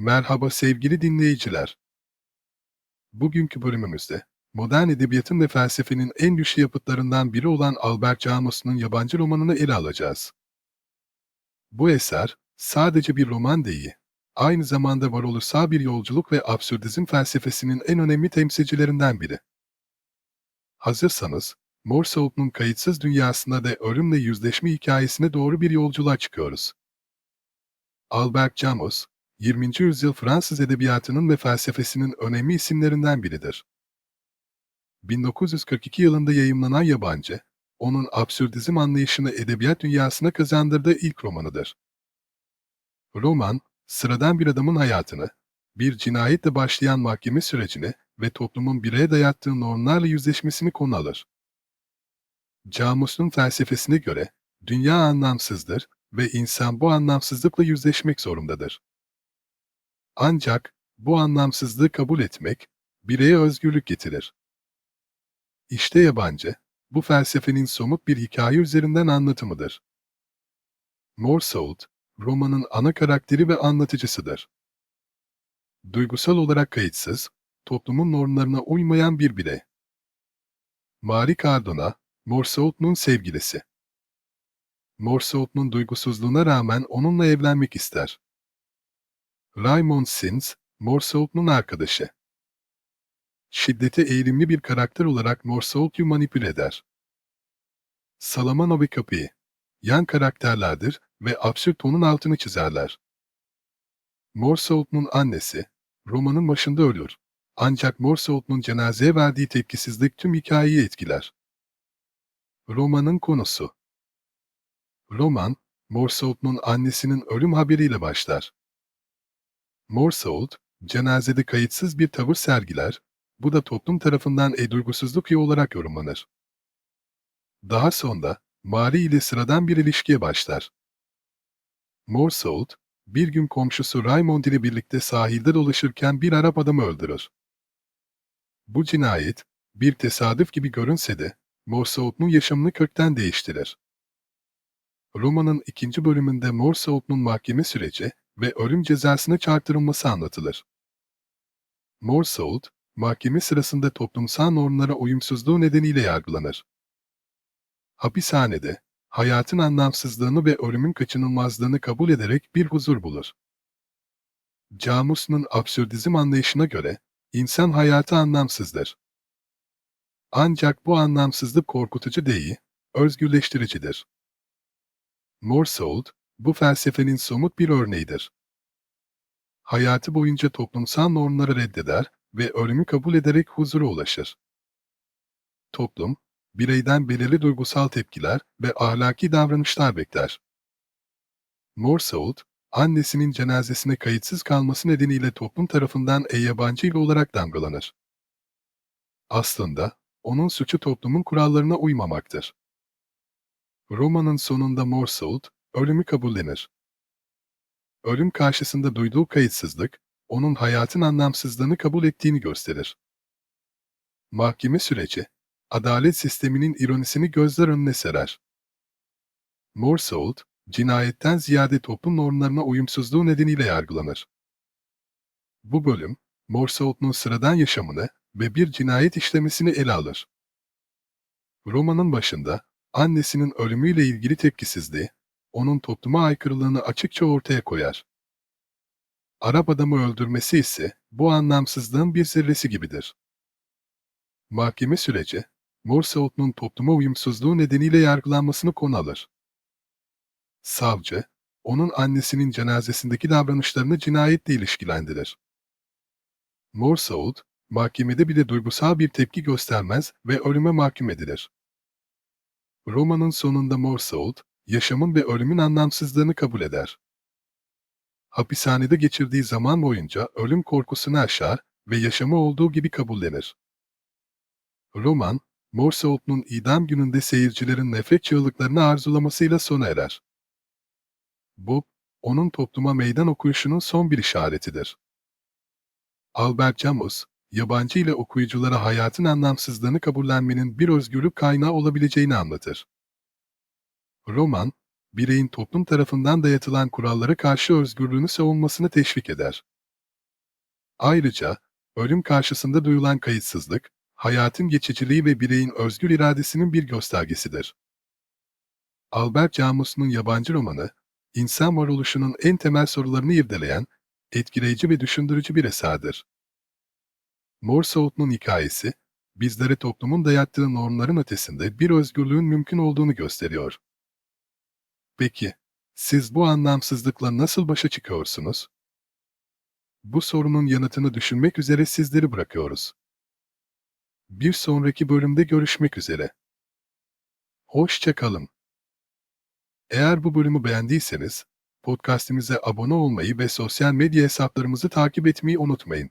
Merhaba sevgili dinleyiciler. Bugünkü bölümümüzde modern edebiyatın ve felsefenin en güçlü yapıtlarından biri olan Albert Camus'un yabancı romanını ele alacağız. Bu eser sadece bir roman değil, aynı zamanda varoluşsal bir yolculuk ve absürdizm felsefesinin en önemli temsilcilerinden biri. Hazırsanız, Morseau'nun kayıtsız dünyasına ve ölümle yüzleşme hikayesine doğru bir yolculuğa çıkıyoruz. Albert Camus, 20. yüzyıl Fransız edebiyatının ve felsefesinin önemli isimlerinden biridir. 1942 yılında yayımlanan Yabancı, onun absürdizm anlayışını edebiyat dünyasına kazandırdığı ilk romanıdır. Roman, sıradan bir adamın hayatını, bir cinayetle başlayan mahkeme sürecini ve toplumun bireye dayattığı normlarla yüzleşmesini konu alır. Camus'un felsefesine göre, dünya anlamsızdır ve insan bu anlamsızlıkla yüzleşmek zorundadır. Ancak bu anlamsızlığı kabul etmek, bireye özgürlük getirir. İşte yabancı, bu felsefenin somut bir hikaye üzerinden anlatımıdır. Morsault, romanın ana karakteri ve anlatıcısıdır. Duygusal olarak kayıtsız, toplumun normlarına uymayan bir birey. Marie Cardona, Morsault'un sevgilisi. Morsault'un duygusuzluğuna rağmen onunla evlenmek ister. Raymond Sins, Morsault'un arkadaşı. Şiddete eğilimli bir karakter olarak Morsault'u manipüle eder. Salamano ve Kapıyı, yan karakterlerdir ve absürt tonun altını çizerler. Morsault'un annesi, romanın başında ölür. Ancak Morsault'un cenazeye verdiği tepkisizlik tüm hikayeyi etkiler. Romanın konusu Roman, Morsault'un annesinin ölüm haberiyle başlar. Morsault, cenazede kayıtsız bir tavır sergiler, bu da toplum tarafından e-duygusuzluk olarak yorumlanır. Daha sonra, Marie ile sıradan bir ilişkiye başlar. Morsault, bir gün komşusu Raymond ile birlikte sahilde dolaşırken bir Arap adamı öldürür. Bu cinayet, bir tesadüf gibi görünse de, Morsault'un yaşamını kökten değiştirir. Romanın ikinci bölümünde Morsault'un mahkeme süreci ve ölüm cezasına çarptırılması anlatılır. Morsault, mahkeme sırasında toplumsal normlara uyumsuzluğu nedeniyle yargılanır. Hapishanede, hayatın anlamsızlığını ve ölümün kaçınılmazlığını kabul ederek bir huzur bulur. Camus'un absürdizm anlayışına göre, insan hayatı anlamsızdır. Ancak bu anlamsızlık korkutucu değil, özgürleştiricidir. Morsault, bu felsefenin somut bir örneğidir. Hayatı boyunca toplumsal normları reddeder ve ölümü kabul ederek huzura ulaşır. Toplum, bireyden belirli duygusal tepkiler ve ahlaki davranışlar bekler. Morsault, annesinin cenazesine kayıtsız kalması nedeniyle toplum tarafından e-yabancı olarak damgalanır. Aslında, onun suçu toplumun kurallarına uymamaktır. Romanın sonunda Morsault, ölümü kabullenir. Ölüm karşısında duyduğu kayıtsızlık, onun hayatın anlamsızlığını kabul ettiğini gösterir. Mahkeme süreci, adalet sisteminin ironisini gözler önüne serer. Morsault, cinayetten ziyade toplum normlarına uyumsuzluğu nedeniyle yargılanır. Bu bölüm, Morsault'un sıradan yaşamını ve bir cinayet işlemesini ele alır. Romanın başında, annesinin ölümüyle ilgili tepkisizliği, onun topluma aykırılığını açıkça ortaya koyar. Arap adamı öldürmesi ise bu anlamsızlığın bir zerresi gibidir. Mahkeme süreci, Morsault'un topluma uyumsuzluğu nedeniyle yargılanmasını konu alır. Savcı, onun annesinin cenazesindeki davranışlarını cinayetle ilişkilendirir. Morsault, mahkemede bile duygusal bir tepki göstermez ve ölüme mahkum edilir. Romanın sonunda Morsault, yaşamın ve ölümün anlamsızlığını kabul eder. Hapishanede geçirdiği zaman boyunca ölüm korkusunu aşar ve yaşamı olduğu gibi kabullenir. Roman, Morsault'un idam gününde seyircilerin nefret çığlıklarını arzulamasıyla sona erer. Bu, onun topluma meydan okuyuşunun son bir işaretidir. Albert Camus, yabancı ile okuyuculara hayatın anlamsızlığını kabullenmenin bir özgürlük kaynağı olabileceğini anlatır. Roman, bireyin toplum tarafından dayatılan kurallara karşı özgürlüğünü savunmasını teşvik eder. Ayrıca, ölüm karşısında duyulan kayıtsızlık, hayatın geçiciliği ve bireyin özgür iradesinin bir göstergesidir. Albert Camus'un yabancı romanı, insan varoluşunun en temel sorularını irdeleyen, etkileyici ve düşündürücü bir eserdir. Morseout'un hikayesi, bizlere toplumun dayattığı normların ötesinde bir özgürlüğün mümkün olduğunu gösteriyor. Peki, siz bu anlamsızlıkla nasıl başa çıkıyorsunuz? Bu sorunun yanıtını düşünmek üzere sizleri bırakıyoruz. Bir sonraki bölümde görüşmek üzere. Hoşça kalın. Eğer bu bölümü beğendiyseniz, podcastimize abone olmayı ve sosyal medya hesaplarımızı takip etmeyi unutmayın.